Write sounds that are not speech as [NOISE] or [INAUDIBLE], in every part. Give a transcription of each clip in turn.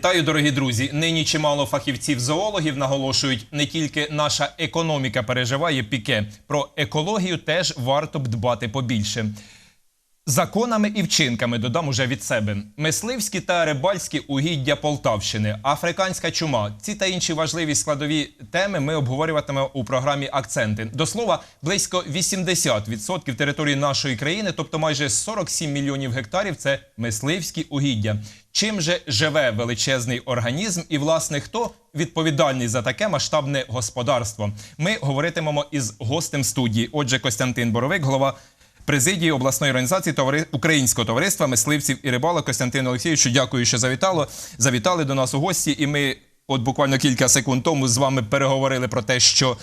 Вітаю, дорогі друзі. Нині чимало фахівців-зоологів наголошують, не тільки наша економіка переживає піке. Про екологію теж варто б дбати побільше. Законами і вчинками додам уже від себе. Мисливські та рибальські угіддя Полтавщини, африканська чума. Ці та інші важливі складові теми ми обговорюватимемо у програмі Акценти. До слова, близько 80% території нашої країни, тобто майже 47 мільйонів гектарів, це мисливські угіддя. Чим же живе величезний організм, і власне хто відповідальний за таке масштабне господарство? Ми говоритимемо із гостем студії. Отже, Костянтин Боровик, голова президії обласної організації товари... Українського товариства мисливців і рибалок Костянтин Олексійовичу. Дякую, що завітало. Завітали до нас у гості, і ми, от буквально кілька секунд тому, з вами переговорили про те, що,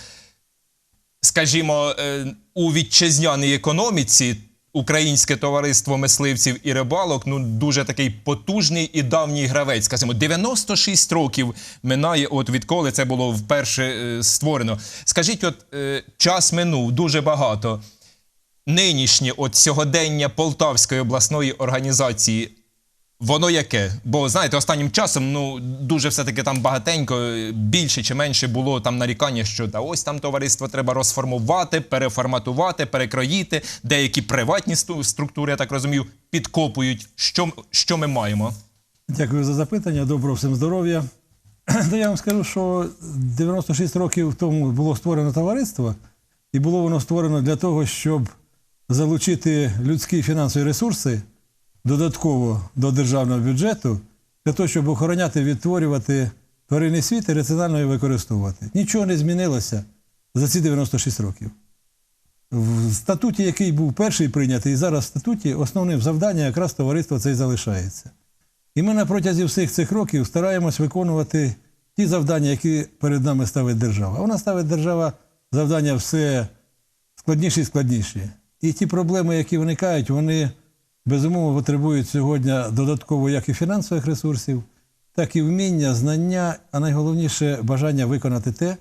скажімо, е, у вітчизняній економіці. Українське товариство мисливців і рибалок ну дуже такий потужний і давній гравець. Скажімо, 96 років минає, от відколи це було вперше е, створено. Скажіть, от е, час минув дуже багато нинішнє от сьогодення Полтавської обласної організації, воно яке? Бо знаєте, останнім часом ну дуже все-таки там багатенько, більше чи менше було там нарікання, що та ось там товариство треба розформувати, переформатувати, перекроїти. Деякі приватні структури, я так розумію, підкопують. Що, що ми маємо? Дякую за запитання. Доброго всім здоров'я. [CLEARS THROAT] Я вам скажу, що 96 років тому було створено товариство, і було воно створено для того, щоб залучити людські фінансові ресурси додатково до державного бюджету, для того, щоб охороняти, відтворювати тваринний світ і раціонально його використовувати. Нічого не змінилося за ці 96 років. В статуті, який був перший прийнятий, і зараз в статуті основним завданням якраз товариство це і залишається. І ми на протязі всіх цих років стараємось виконувати ті завдання, які перед нами ставить держава. Вона ставить держава завдання все складніші і складніші. І ті проблеми, які виникають, вони безумовно потребують сьогодні додатково як і фінансових ресурсів, так і вміння, знання, а найголовніше бажання виконати те,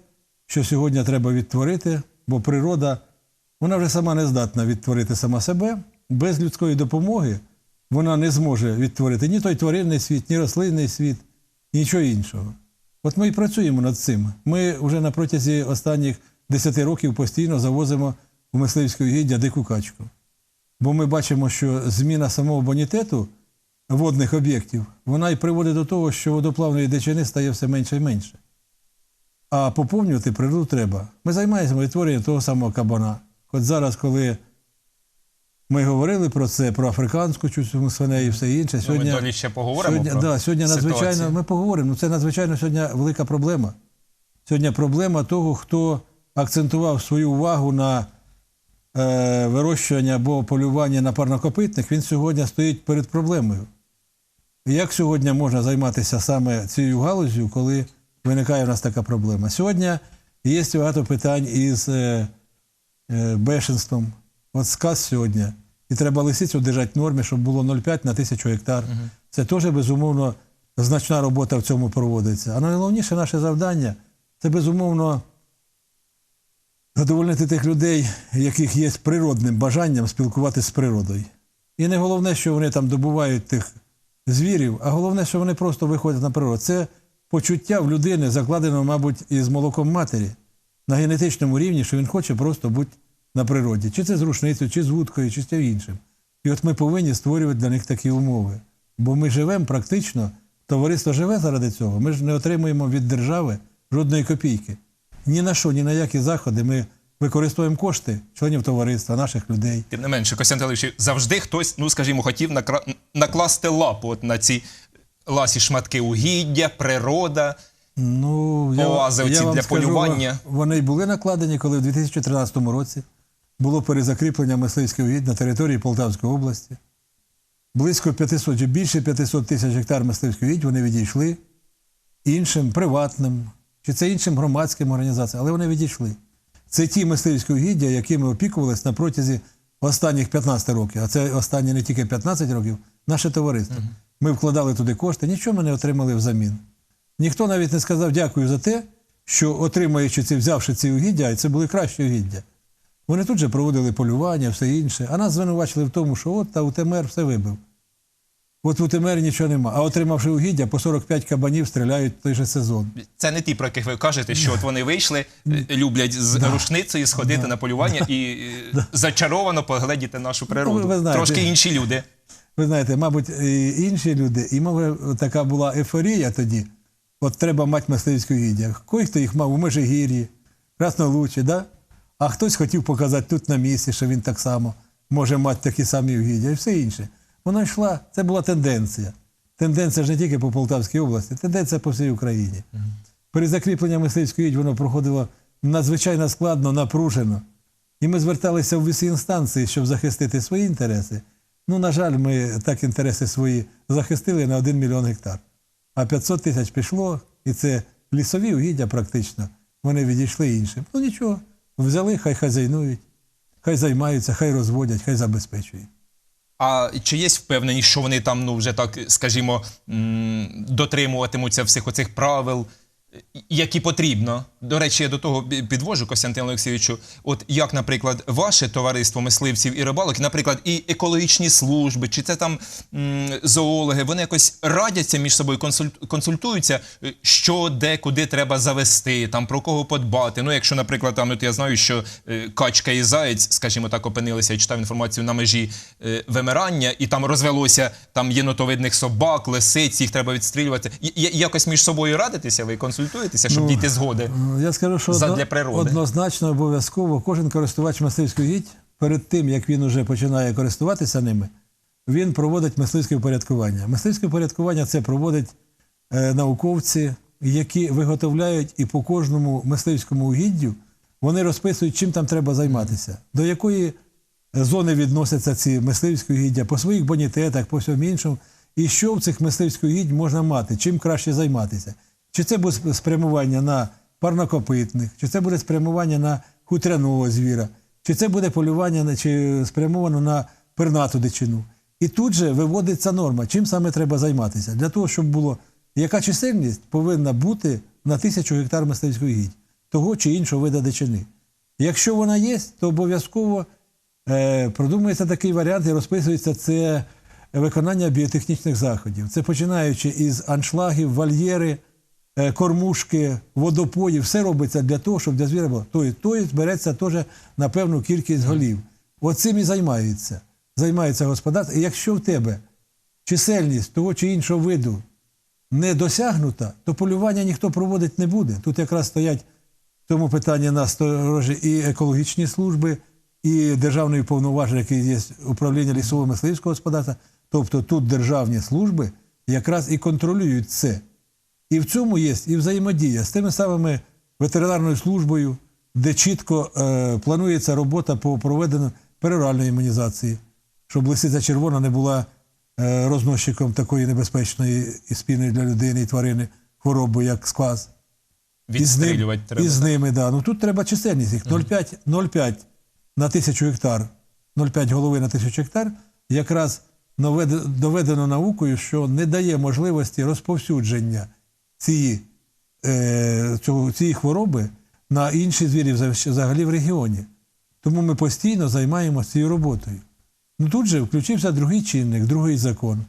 що сьогодні треба відтворити, бо природа вона вже сама не здатна відтворити сама себе. Без людської допомоги вона не зможе відтворити ні той тваринний світ, ні рослинний світ, нічого іншого. От ми і працюємо над цим. Ми вже на протязі останніх 10 років постійно завозимо у мисливське угіддя дику качку. Бо ми бачимо, що зміна самого бонітету водних об'єктів, вона і приводить до того, що водоплавної дичини стає все менше і менше. А поповнювати природу треба. Ми займаємося відтворенням того самого кабана. От зараз, коли ми говорили про це, про африканську чуцю свиней і все інше, Ну, ми ще поговоримо сьогодні, про да, сьогодні надзвичайно, ситуацію. ми поговоримо. Ну, Це надзвичайно сьогодні велика проблема. Сьогодні проблема того, хто акцентував свою увагу на е, вирощування або полювання на парнокопитних, він сьогодні стоїть перед проблемою. І Як сьогодні можна займатися саме цією галузю, коли виникає у нас така проблема? Сьогодні є багато питань із е, е, бешенством. От сказ сьогодні. І треба лисицю держати в нормі, щоб було 0,5 на тисячу гектар. Це теж, безумовно, значна робота в цьому проводиться. А найголовніше наше завдання це, безумовно, задовольнити тих людей, яких є природним бажанням спілкуватися з природою. І не головне, що вони там добувають тих звірів, а головне, що вони просто виходять на природу. Це почуття в людини, закладено, мабуть, із молоком матері на генетичному рівні, що він хоче просто бути на природі. Чи це з рушницею, чи з вудкою, чи з тим іншим. І от ми повинні створювати для них такі умови. Бо ми живемо практично, товариство живе заради цього. Ми ж не отримуємо від держави жодної копійки. Ні на що, ні на які заходи ми використовуємо кошти членів товариства, наших людей. Тим не менше, Олексійович, завжди хтось, ну скажімо, хотів накра- накласти лапу от на ці ласі шматки угіддя, природа. Ну, Оази оці для полювання. Вони й були накладені, коли в 2013 році було перезакріплення мисливських угідь на території Полтавської області. Близько 500, більше 500 тисяч гектар мисливських угідь вони відійшли іншим приватним, чи це іншим громадським організаціям, але вони відійшли. Це ті мисливські угіддя, якими опікувалися на протязі останніх 15 років, а це останні не тільки 15 років, наше товариство. Ми вкладали туди кошти, нічого ми не отримали взамін. Ніхто навіть не сказав дякую за те, що отримуючи ці, взявши ці угіддя, і це були кращі угіддя. Вони тут же проводили полювання, все інше, а нас звинувачили в тому, що от та УТМР все вибив. От в УТМР нічого нема. А отримавши угіддя, по 45 кабанів стріляють той же сезон. Це не ті, про яких ви кажете, що от вони вийшли, е, люблять з рушницею сходити на полювання і е, зачаровано погледіти нашу природу. Ну, ви знаєте. Трошки інші люди. Ви знаєте, мабуть, і інші люди, і може така була ейфорія тоді. От треба мати мисливську гіддя. Кой хто їх мав у Межигір'ї, Краснолучі, да? а хтось хотів показати тут на місці, що він так само може мати такі самі угіддя і все інше. Вона йшла, це була тенденція. Тенденція ж не тільки по Полтавській області, тенденція по всій Україні. При закріпленні мисливської гідь воно проходило надзвичайно складно, напружено. І ми зверталися в усі інстанції, щоб захистити свої інтереси. Ну, на жаль, ми так інтереси свої захистили на 1 мільйон гектар. А 500 тисяч пішло, і це лісові угіддя практично. Вони відійшли іншим. Ну нічого, взяли, хай хазяйнують, хай займаються, хай розводять, хай забезпечують. А чи є впевненість, що вони там, ну вже так, скажімо, дотримуватимуться всіх оцих правил, які потрібно? До речі, я до того підвожу Костянтин Олексійовичу. От як, наприклад, ваше товариство мисливців і рибалок, наприклад, і екологічні служби, чи це там зоологи, вони якось радяться між собою, консультуються, е, що де, куди треба завести, там про кого подбати. Ну, якщо, наприклад, там от я знаю, що е, качка і заєць, скажімо так, опинилися, я читав інформацію на межі е, вимирання, і там розвелося там єнотовидних собак, лисиць, їх треба відстрілювати. Якось між собою радитеся, ви консультуєтеся, щоб Ну, дійти згоди. Ну, Я скажу, що Задля одно- природи. однозначно обов'язково кожен користувач мисливської гідь перед тим, як він уже починає користуватися ними, він проводить мисливське упорядкування. Мисливське упорядкування це проводять е, науковці, які виготовляють і по кожному мисливському угіддю вони розписують, чим там треба займатися, до якої зони відносяться ці мисливські угіддя, по своїх бонітетах, по всьому іншому, і що в цих мисливських угідь можна мати, чим краще займатися. Чи це буде спрямування на парнокопитних, чи це буде спрямування на хутряного звіра, чи це буде полювання чи спрямовано на пернату дичину. І тут же виводиться норма, чим саме треба займатися. Для того, щоб було, яка чисельність повинна бути на тисячу гектар мисливської гідь, того чи іншого вида дичини. Якщо вона є, то обов'язково е, продумується такий варіант і розписується це виконання біотехнічних заходів. Це починаючи із аншлагів, вольєри, кормушки, водопоїв, все робиться для того, щоб для звіра було. Тобто, тобто збереться теж на певну кількість голів. Оцим і займаються. Займається господарство. І якщо в тебе чисельність того чи іншого виду не досягнута, то полювання ніхто проводити не буде. Тут якраз стоять в цьому питанні на сторожі і екологічні служби, і державної повноваження, які є управління лісового мисливського господарства. Тобто тут державні служби якраз і контролюють це. І в цьому є і взаємодія з тими самими ветеринарною службою, де чітко е, планується робота по проведенню пероральної імунізації, щоб лисиця червона не була е, розносчиком такої небезпечної і спільної для людини і тварини хвороби, як скваз. І з ним- треба. І з ними, да. Ну тут треба чисельність їх. 0,5 0,5 на тисячу гектар, 0,5 голови на тисячу гектар, якраз доведено наукою, що не дає можливості розповсюдження цієї, е, цього, цієї хвороби на інші звірі взагалі в регіоні. Тому ми постійно займаємося цією роботою. Ну тут же включився другий чинник, другий закон.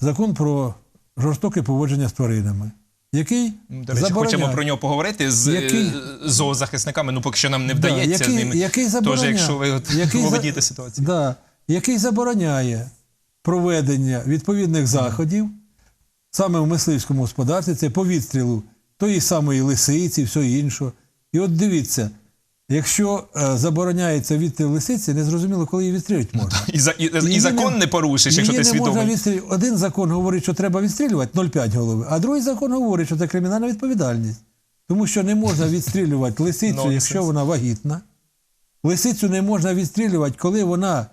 Закон про жорстоке поводження з тваринами, який До речі, хочемо про нього поговорити з Який- е, зоозахисниками. Ну, поки що нам не Да, вдається який, з ними. який Тож, якщо ви от який володієте ситуацією. Да, який забороняє проведення відповідних заходів саме в мисливському господарстві, це по відстрілу тої самої лисиці, все іншого. І от дивіться, якщо е, забороняється відстріл лисиці, не зрозуміло, коли її відстрілювати можна. І, і, і Її закон не- не порушиш, якщо ти свідомий. Один закон говорить, що треба відстрілювати 0,5 голови, а другий закон говорить, що це кримінальна відповідальність. Тому що не можна відстрілювати лисицю, якщо вона вагітна. Лисицю не можна відстрілювати, коли вона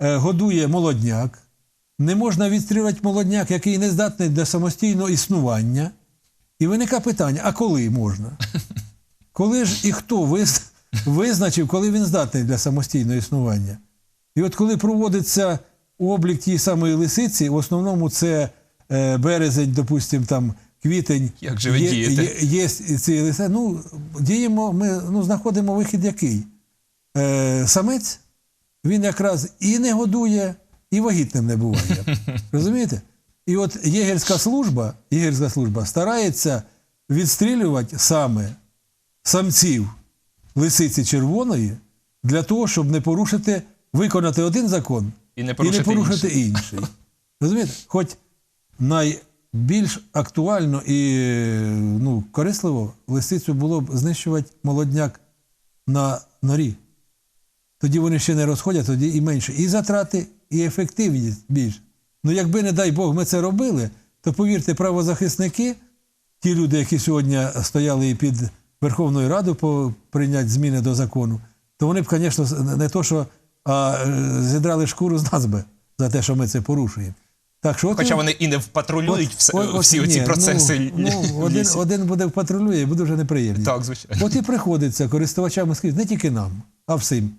е, годує молодняк. Не можна відстрілювати молодняк, який не здатний до самостійного існування. І виникає питання: а коли можна? [LAUGHS] Коли ж і хто визначив, коли він здатний для самостійного існування? І от коли проводиться облік тієї самої лисиці, в основному це е, березень, допустимо, там квітень. Як же ви є, дієте? Є, є ці лиси. Ну, діємо, ми ну, знаходимо вихід який? Е, самець, він якраз і не годує, і вагітним не буває. [LAUGHS] Розумієте? І от єгерська служба, єгерська служба старається відстрілювати саме самців лисиці червоної для того, щоб не порушити, виконати один закон І не порушити порушити інший. Розумієте? Хоч найбільш актуально і ну, корисливо лисицю було б знищувати молодняк на норі. Тоді вони ще не розходять, тоді і менше. І затрати, і ефективність більше. Ну, якби, не дай Бог, ми це робили, то повірте, правозахисники, ті люди, які сьогодні стояли і під Верховною Радою по прийняти зміни до закону, то вони б, звісно, не то, що а, зідрали шкуру з нас би за те, що ми це порушуємо. Так, що от Хоча вони і не впатрулюють от- все- от- всі оці ні, процеси. Ну, ну, один, один буде в патрулює і буде вже неприємніше. Так, звичайно. От і приходиться користувачам скрізь, не тільки нам, а всім,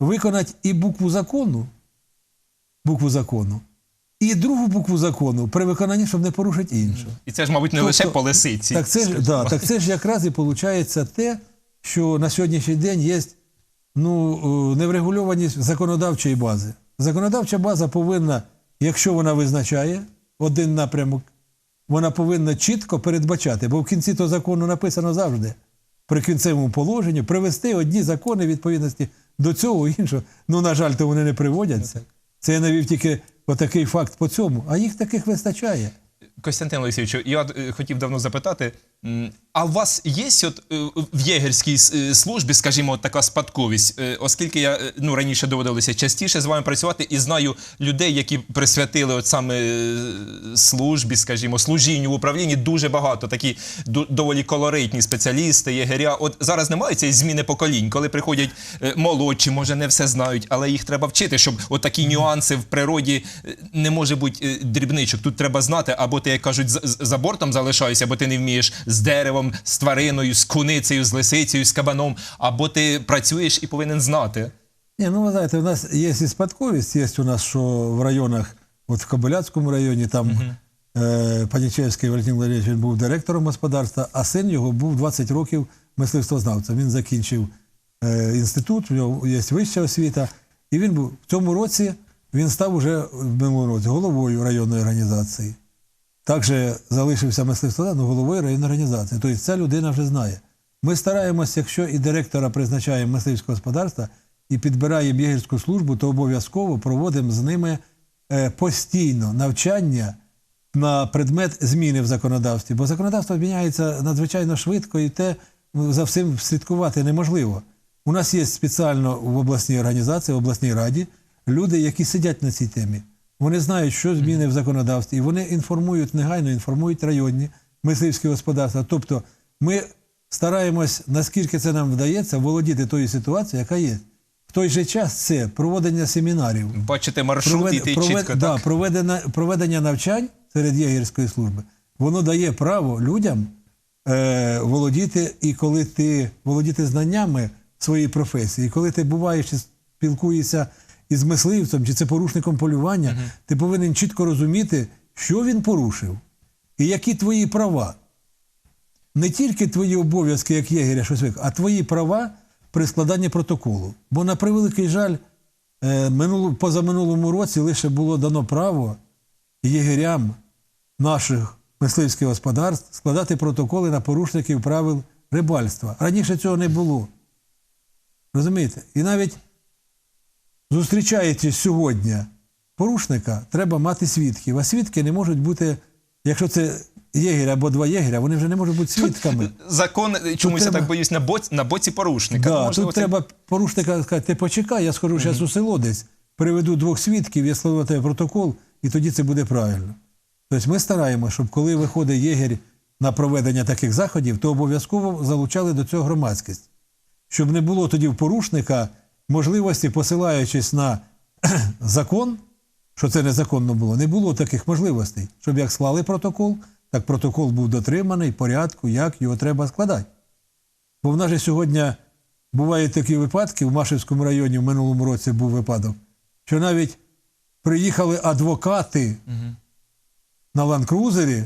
виконати і букву закону, букву закону, і другу букву закону при виконанні, щоб не порушити іншу. І це ж, мабуть, не Тобто, лише по лисиці. Так це, ж, да, так це ж якраз і виходить те, що на сьогоднішній день є ну, е, неврегульованість законодавчої бази. Законодавча база повинна, якщо вона визначає один напрямок, вона повинна чітко передбачати, бо в кінці того закону написано завжди при кінцевому положенні привести одні закони відповідності до цього іншого. Ну, на жаль, то вони не приводяться. Це я навів тільки отакий факт по цьому, а їх таких вистачає. Костянтин Олексійовичу, я е, хотів давно запитати, а у вас є от, е, в єгерській е, службі, скажімо, от така спадковість? Е, Оскільки я ну, раніше доводилося частіше з вами працювати і знаю людей, які присвятили от саме службі, скажімо, служінню в управлінні дуже багато, такі доволі колоритні спеціалісти, єгеря. От зараз немає цієї зміни поколінь, коли приходять молодші, може не все знають, але їх треба вчити, щоб от такі нюанси в природі не може бути дрібничок. Тут треба знати, або ти, як кажуть, за бортом залишаєшся, або ти не вмієш з деревом, з твариною, з куницею, з лисицею, з кабаном, або ти працюєш і повинен знати. Ні, ну ви знаєте, у нас є і спадковість, є у нас, що в районах, от в Кобиляцькому районі, там е, Панічевський Валентин Валерійович він був директором господарства, а син його був 20 років мисливствознавцем. Він закінчив е, інститут, у нього є вища освіта. І він був в цьому році, він став уже в минулому році головою районної організації. Також залишився мисливствознавцем, але головою районної організації. Тобто ця людина вже знає. Ми стараємося, якщо і директора призначаємо мисливського господарства і підбираємо єгерську службу, то обов'язково проводимо з ними е, постійно навчання на предмет зміни в законодавстві. Бо законодавство зміняється надзвичайно швидко і те ну, за всім слідкувати неможливо. У нас є спеціально в обласній організації, в обласній раді люди, які сидять на цій темі. Вони знають, що зміни в законодавстві, і вони інформують негайно, інформують районні мисливські господарства. Тобто ми стараємось, наскільки це нам вдається, володіти тою ситуацією, яка є. В той же час це проводення семінарів, Бачите маршрут, Провед- і ти провед- чітко да, так. проведення, проведення навчань серед єгерської служби, воно дає право людям е, володіти, і коли ти володіти знаннями своєї професії, і коли ти буваєш і спілкуєшся із мисливцем, чи це порушником полювання, ти повинен чітко розуміти, що він порушив, і які твої права. Не тільки твої обов'язки як єгеря, щось а твої права при складанні протоколу. Бо, на превеликий жаль, е, минуло, позаминулому році лише було дано право єгерям наших мисливських господарств складати протоколи на порушників правил рибальства. Раніше цього не було. Розумієте? І навіть зустрічаючи сьогодні порушника, треба мати свідків. А свідки не можуть бути, якщо це єгер або два єгеря, вони вже не можуть бути свідками. Закон чомусь я треба- так боюсь на боці, на боці порушника. Да, Ну, можливо, тут це- треба порушника сказати, ти почекай, я схожу зараз у село десь, приведу двох свідків, я складу на тебе протокол, і тоді це буде правильно. Тобто ми стараємося, щоб коли виходить єгер на проведення таких заходів, то обов'язково залучали до цього громадськість. Щоб не було тоді в порушника можливості, посилаючись на [CLEARS THROAT] закон, що це незаконно було, не було таких можливостей, щоб як склали протокол, так протокол був дотриманий, порядку, як його треба складати. Бо в нас же сьогодні бувають такі випадки, в Машівському районі в минулому році був випадок, що навіть приїхали адвокати на ландкрузері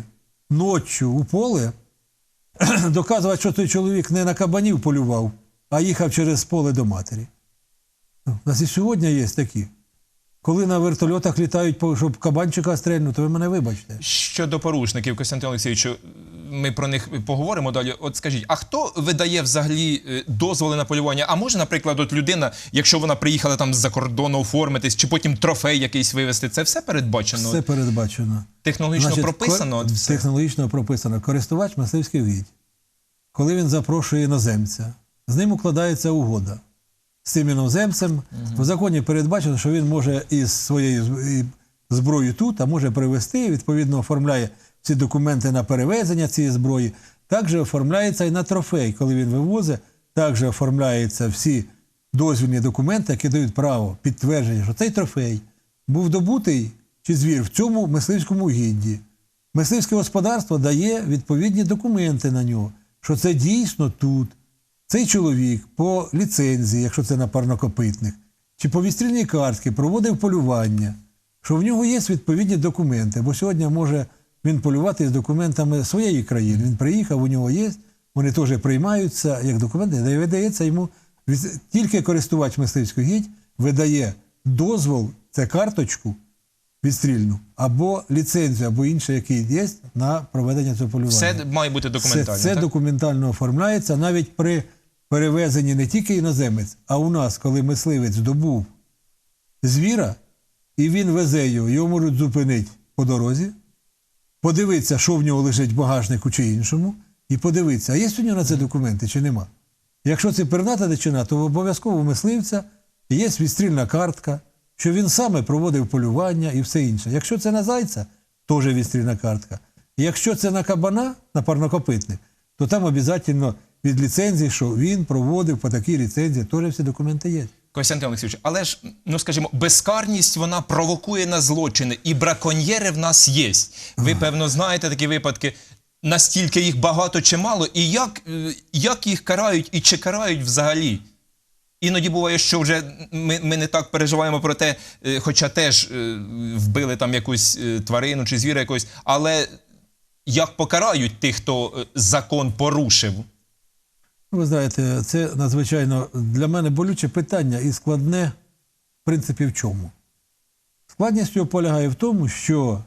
ночі у поле [CLEARS THROAT] доказувати, що той чоловік не на кабанів полював, а їхав через поле до матері. Ну, У нас і сьогодні є такі. коли на вертольотах літають, щоб кабанчика стрельнути, то ви мене вибачте. Щодо порушників, Костянтин Олексійовичу, ми про них поговоримо далі. От скажіть, а хто видає взагалі е, дозволи на полювання? А може, наприклад, от людина, якщо вона приїхала там з-за кордону оформитись, чи потім трофей якийсь вивезти, це все передбачено? Все передбачено. Технологічно Значить, прописано? От все? Технологічно прописано. Користувач мисливських угідь. Коли він запрошує іноземця, з ним укладається угода. Цим іноземцем в законі передбачено, що він може із своєю зброєю тут, а може привезти, відповідно, оформляє ці документи на перевезення цієї зброї. Також оформляється і на трофей, коли він вивозить, також оформляються всі дозвільні документи, які дають право підтвердження, що цей трофей був добутий чи звір в цьому мисливському гідді. Мисливське господарство дає відповідні документи на нього, що це дійсно тут. Цей чоловік по ліцензії, якщо це на парнокопитних, чи по відстрільній картці проводив полювання, що в нього є відповідні документи, бо сьогодні може він полювати з документами своєї країни. Він приїхав, у нього є, вони теж приймаються як документи, де видається йому тільки користувач мисливської гідь видає дозвол, це карточку відстрільну, або ліцензію, або інше, який є на проведення цього полювання. Все має бути документально. це так? документально оформляється навіть при перевезенні не тільки іноземець, а у нас, коли мисливець добув звіра, і він везе його, його можуть зупинити по дорозі, подивитися, що в нього лежить в багажнику чи іншому, і подивитися, а є у нього на це документи чи нема. Якщо це перната дичина, то обов'язково мисливця є відстрільна картка, що він саме проводив полювання і все інше. Якщо це на зайця, теж відстрільна картка. Якщо це на кабана, на парнокопитних, то там обов'язково від ліцензії, що він проводив по такій ліцензії, теж всі документи є. Костянтин Олексійович, але ж, ну скажімо, безкарність вона провокує на злочини, і браконьєри в нас є. Ви, певно, знаєте такі випадки. Настільки їх багато чи мало, і як, е, як їх карають і чи карають взагалі? Іноді буває, що вже ми, ми не так переживаємо про те, е, хоча теж е, вбили там якусь тварину чи звіра якогось, але як покарають тих, хто закон порушив? Ви знаєте, це надзвичайно для мене болюче питання і складне, в принципі, в чому? Складність його полягає в тому, що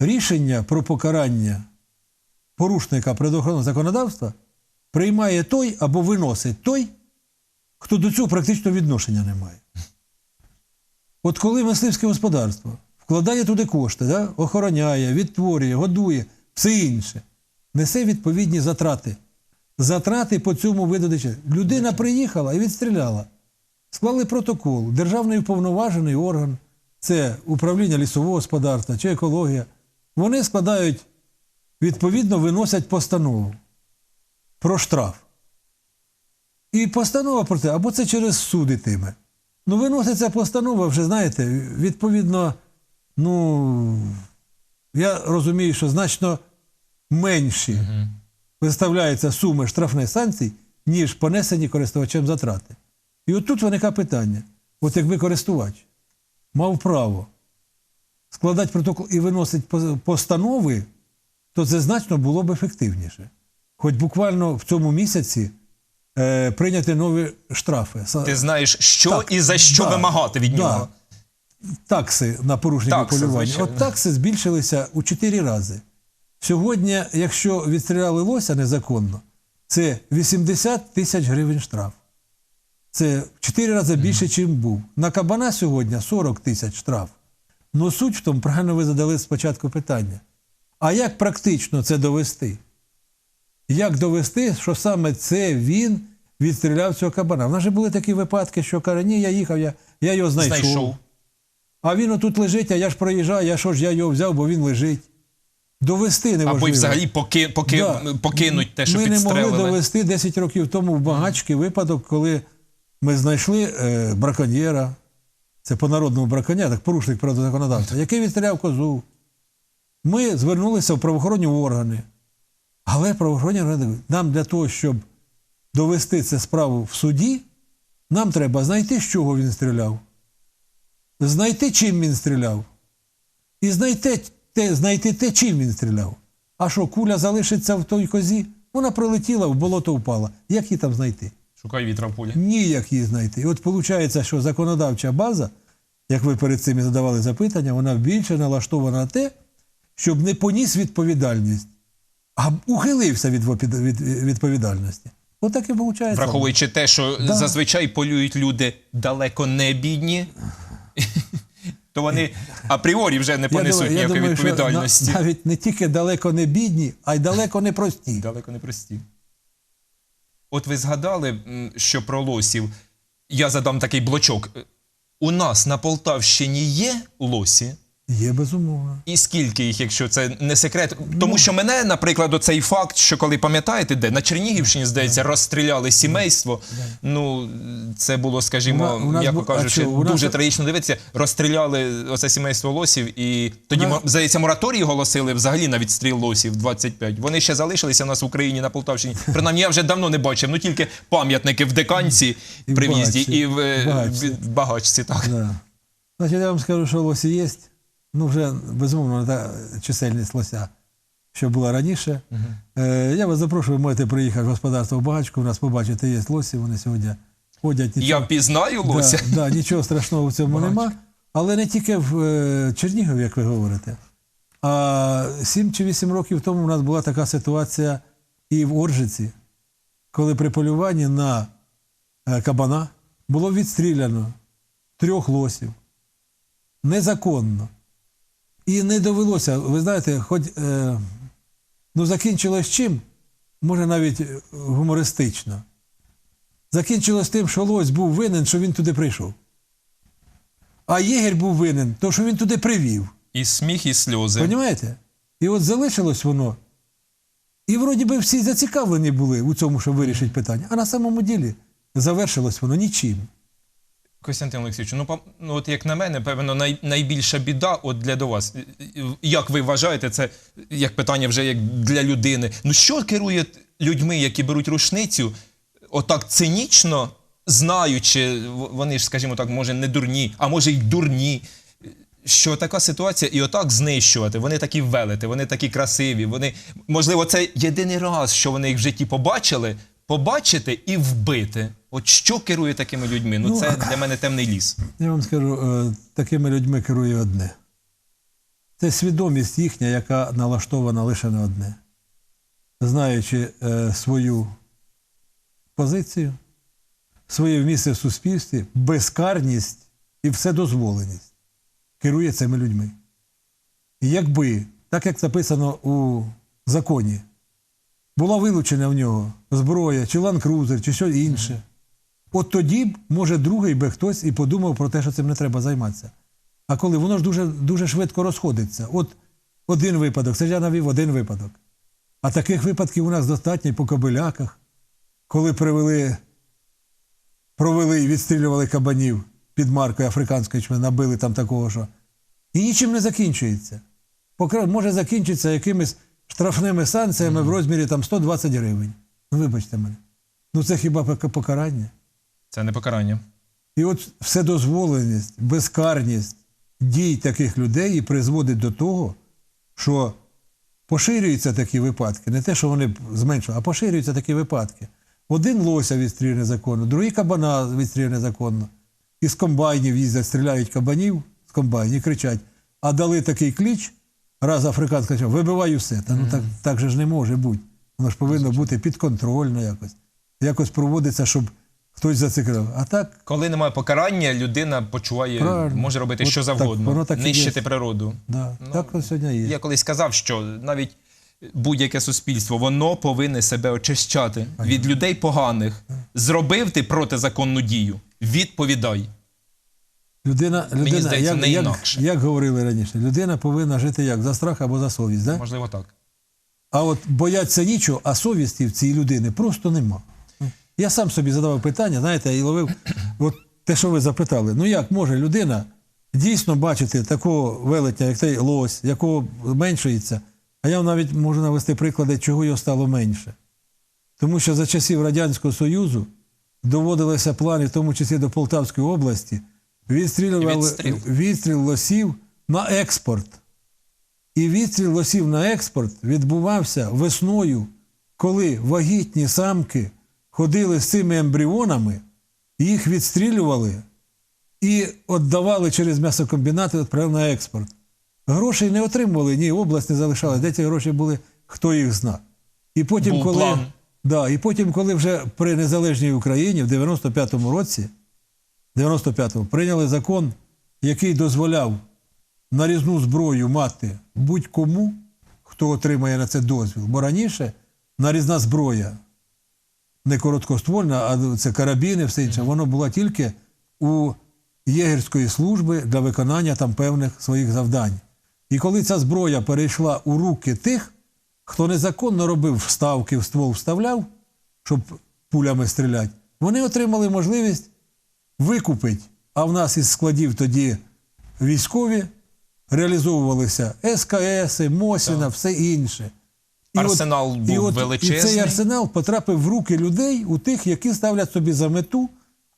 рішення про покарання порушника природоохоронного законодавства приймає той або виносить той, хто до цього практично відношення не має. От коли мисливське господарство вкладає туди кошти, да, охороняє, відтворює, годує, все інше, несе відповідні затрати. Затрати по цьому виду дичини. Людина приїхала і відстріляла. Склали протокол, державний уповноважений орган, це управління лісового господарства чи екологія. Вони складають, відповідно, виносять постанову про штраф. І постанова про це, або це через суд ітиме. Ну, виноситься постанова, вже знаєте, відповідно, ну, я розумію, що значно менші виставляються суми штрафних санкцій, ніж понесені користувачем затрати. І от тут виникає питання: от якби користувач мав право складати протокол і виносити постанови, то це значно було б ефективніше. Хоч буквально в цьому місяці е, прийняти нові штрафи. Ти знаєш, що Так, і за що да, вимагати від да. нього. такси на порушення полювання. От такси збільшилися у 4 рази. Сьогодні, якщо відстріляли лося незаконно, це 80 тисяч гривень штраф. Це в 4 рази більше, ніж був. На кабана сьогодні 40 тисяч штраф. Ну суть в тому, правильно ви задали спочатку питання. А як практично це довести? Як довести, що саме це він відстріляв цього кабана? В нас же були такі випадки, що каже, ні, я їхав, я, я його знайшов. Знайшов. А він отут лежить, а я ж проїжджаю, я що ж я його взяв, бо він лежить. Довести неможливо. Або й взагалі поки, поки, Да. покинуть те, що Ми не могли довести 10 років тому в Багачки випадок, коли ми знайшли е, браконьєра, це по народному браконьєра, так порушник природного законодавства, який відстріляв козу. Ми звернулися в правоохоронні органи. Але правоохоронні органи нам для того, щоб довести цю справу в суді, нам треба знайти, з чого він стріляв, знайти, чим він стріляв, і знайти те, знайти те, чим він стріляв. А що, куля залишиться в той козі? Вона прилетіла, в болото впала. Як її там знайти? Шукай вітра в полі. Ніяк її знайти. І от виходить, що законодавча база як ви перед цим і задавали запитання, вона більше налаштована на те, щоб не поніс відповідальність, а ухилився від, від відповідальності. От так і виходить. Враховуючи те, що Да. зазвичай полюють люди далеко не бідні, то вони апріорі вже не понесуть ніякої відповідальності. Що навіть не тільки далеко не бідні, а й далеко не прості. Далеко не прості. От ви згадали, що про лосів. Я задам такий блочок. У нас на Полтавщині є лосі? Є безумовно. І скільки їх, якщо це не секрет? Тому що мене, наприклад, оцей факт, що коли пам'ятаєте, де на Чернігівщині, здається, розстріляли сімейство. Ну це було, скажімо, а кажучи, дуже трагічно дивитися. Розстріляли оце сімейство лосів, і тоді здається, мораторій оголосили взагалі на відстріл лосів 25. Вони ще залишилися у нас в Україні на Полтавщині. Принаймні, я вже давно не бачив. Ну тільки пам'ятники в деканці при в'їзді і в, е, В Багачці. Так. Значить, я вам скажу, що лосі є. Ну, вже безумовно та чисельність лося, що була раніше. Е, я вас запрошую, ви можете приїхати в господарство в Багачку, у нас побачите, є лосі, вони сьогодні ходять. Я нічого- пізнаю лося. Да, да, нічого страшного в цьому Багачка. нема. Але не тільки в е, Чернігові, як ви говорите. А 7 чи 8 років тому у нас була така ситуація і в Оржиці, коли при полюванні на е, кабана було відстріляно трьох лосів. Незаконно. І не довелося, ви знаєте, хоч е, ну, закінчилось чим? Може навіть гумористично. Закінчилось тим, що лось був винен, що він туди прийшов. А єгер був винен, то що він туди привів. І сміх, і сльози. Понімаєте? І от залишилось воно. І вроді би всі зацікавлені були у цьому, щоб вирішити питання. А на самому ділі завершилось воно нічим. Костянтин Олексійович, ну, ну от як на мене, певно, най, найбільша біда от для до вас. Як ви вважаєте, це як питання вже як для людини. Ну що керує людьми, які беруть рушницю, отак цинічно, знаючи, вони ж, скажімо так, може, не дурні, а може й дурні. Що така ситуація, і отак знищувати. Вони такі велети, вони такі красиві. Вони, можливо, це єдиний раз, що вони їх в житті побачили, побачити і вбити. От що керує такими людьми? Ну, Ну, це [LAUGHS] для мене темний ліс. Я вам скажу, е, такими людьми керує одне. Це свідомість їхня, яка налаштована лише на одне. Знаючи е, свою позицію, своє місце в суспільстві, безкарність і вседозволеність керує цими людьми. І якби, так як записано у законі, була вилучена в нього зброя, чи ланкрузер, чи щось інше, От тоді може, другий би хтось і подумав про те, що цим не треба займатися. А коли воно ж дуже, дуже швидко розходиться. От один випадок, це ж я навів один випадок. А таких випадків у нас достатньо по кобиляках, коли привели, провели і відстрілювали кабанів під маркою африканської чми, набили там такого, що. І нічим не закінчується. Покра- Може закінчитися якимись штрафними санкціями в розмірі там 120 гривень. Ну, вибачте мене. Ну це хіба покарання? Це не покарання. І от вседозволеність, безкарність дій таких людей і призводить до того, що поширюються такі випадки. Не те, що вони зменшують, а поширюються такі випадки. Один лося відстріляє незаконно, другий кабана відстріляє незаконно. Із комбайнів їздять, стріляють кабанів з комбайнів і кричать: а дали такий кліч, раз африканська сказав, вибивай усе. Та ну так, так же ж не може бути. Воно ж повинно бути підконтрольно якось. Якось проводиться, щоб хтось зацікавив. А так Коли немає покарання, людина почуває, Правильно. може робити От що так, завгодно, воно так і нищити є. природу. Да, Ну, так ось сьогодні є. Я колись сказав, що навіть будь-яке суспільство воно повинне себе очищати від людей поганих. Зробив ти протизаконну дію, відповідай. Людина, людина здається, як, не як, інакше. як говорили раніше, людина повинна жити як? За страх або за совість. Да? Можливо, так. А от бояться нічого, а совісті в цій людини просто нема. Я сам собі задавав питання, знаєте, і ловив от те, що ви запитали. Ну як може людина дійсно бачити такого велетня, як той лось, якого зменшується, а я навіть можу навести приклади, чого його стало менше. Тому що за часів Радянського Союзу доводилися плани, в тому числі до Полтавської області, відстрілювали Відстріл. відстріл лосів на експорт. І відстріл лосів на експорт відбувався весною, коли вагітні самки ходили з цими ембріонами, їх відстрілювали і віддавали через м'ясокомбінати, відправляли на експорт. Грошей не отримували, ні область не залишала. Де ці гроші були, хто їх зна. І потім, Був коли, план. Да, і потім, коли вже при незалежній Україні в 95-му році, 95-му, прийняли закон, який дозволяв нарізну зброю мати будь-кому, хто отримає на це дозвіл. Бо раніше нарізна зброя, не короткоствольна, а це карабіни, все інше, воно було тільки у єгерської служби для виконання там певних своїх завдань. І коли ця зброя перейшла у руки тих, хто незаконно робив вставки, в ствол вставляв, щоб пулями стріляти, вони отримали можливість викупити. А в нас із складів тоді військові реалізовувалися СКС, Мосіна, все інше. Арсенал був і от, І цей арсенал потрапив в руки людей, у тих, які ставлять собі за мету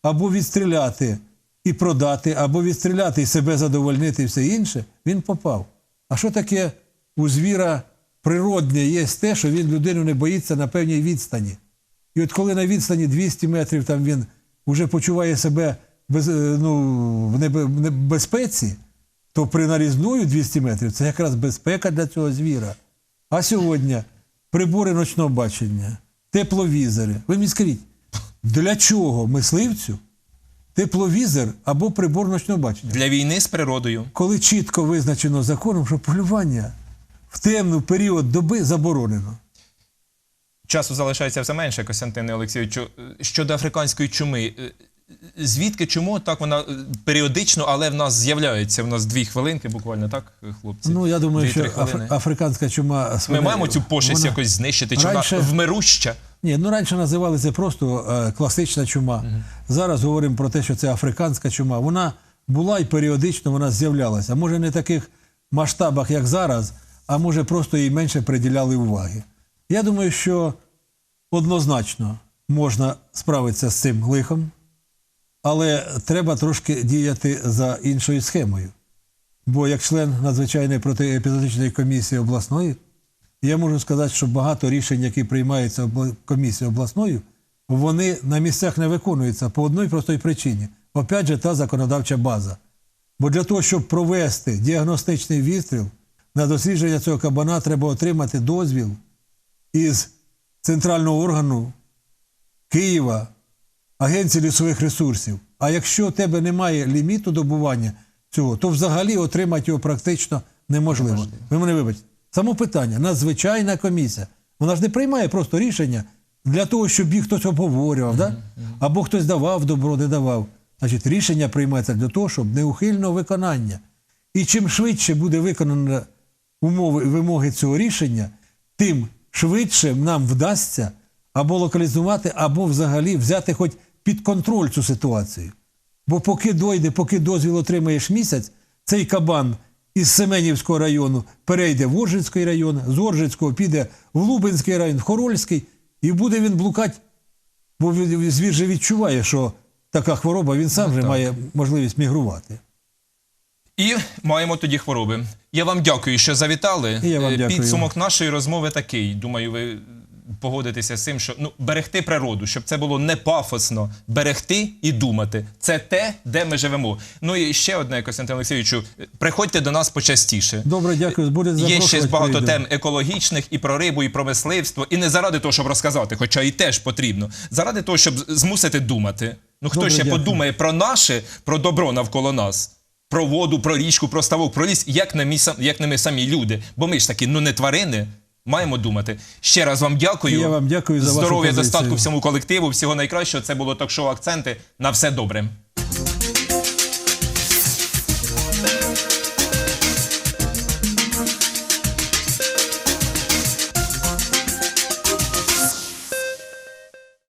або відстріляти і продати, або відстріляти і себе задовольнити, і все інше. Він попав. А що таке у звіра природне є те, що він людину не боїться на певній відстані. І от коли на відстані 200 метрів там він вже почуває себе без, е, ну, в небезпеці, то при нарізною 200 метрів це якраз безпека для цього звіра. А сьогодні прибори ночного бачення, тепловізори. Ви мені скажіть, для чого мисливцю тепловізор або прибор ночного бачення? Для війни з природою. Коли чітко визначено законом, що полювання в темний період доби заборонено. Часу залишається все менше, Костянтине Олексійовичу. Щодо африканської чуми, е, звідки чому так вона е, періодично, але в нас з'являється. В нас дві хвилинки, буквально так, хлопці. Ну, я думаю, що Дві-три хвилини. аф- африканська чума. Ми маємо цю пошесть вона- якось знищити, чи Раніше- вона вмируща? Ні, ну раніше називали це просто е, класична чума. Зараз говоримо про те, що це африканська чума. Вона була і періодично вона з'являлася. Може, не в таких масштабах, як зараз, а може просто їй менше приділяли уваги. Я думаю, що однозначно можна справитися з цим лихом, але треба трошки діяти за іншою схемою. Бо як член надзвичайної протиепізотичної комісії обласної, я можу сказати, що багато рішень, які приймаються комісією обласною, вони на місцях не виконуються по одній простій причині. Опять же, та законодавча база. Бо для того, щоб провести діагностичний відстріл на дослідження цього кабана, треба отримати дозвіл із центрального органу Києва, Агенції лісових ресурсів. А якщо у тебе немає ліміту добування цього, то взагалі отримати його практично неможливо. Ви мене вибачте. Само питання, надзвичайна комісія. Вона ж не приймає просто рішення для того, щоб їх хтось обговорював, да? або хтось давав добро, не давав. Значить, рішення приймається для того, щоб неухильного виконання. І чим швидше буде виконано умови і вимоги цього рішення, тим швидше нам вдасться або локалізувати, або взагалі взяти хоч під контроль цю ситуацію. Бо поки дойде, поки дозвіл отримаєш місяць, цей кабан із Семенівського району перейде в Оржицький район, з Оржицького піде в Лубенський район, в Хорольський, і буде він блукати, бо звір же відчуває, що така хвороба, він сам же має можливість мігрувати. І маємо тоді хвороби. Я вам дякую, що завітали. І я вам Е, дякую. Підсумок нашої розмови такий. Думаю, ви погодитеся з цим, що ну берегти природу, щоб це було не пафосно, берегти і думати. Це те, де ми живемо. Ну і ще одне, Костянтин Олексійовичу, приходьте до нас почастіше. Добре, дякую. Буде Є ще багато прийду. тем екологічних і про рибу, і про мисливство. І не заради того, щоб розказати, хоча і теж потрібно. Заради того, щоб змусити думати. Ну хто Добре, ще дякую. подумає про наше, про добро навколо нас, про воду, про річку, про ставок, про ліс, як не ми, як не ми самі люди. Бо ми ж такі, ну не тварини. Маємо думати. Ще раз вам дякую. Я вам дякую за Здоров'я, достатку всьому колективу. Всього найкращого. Це було ток-шоу акценти. На все добре.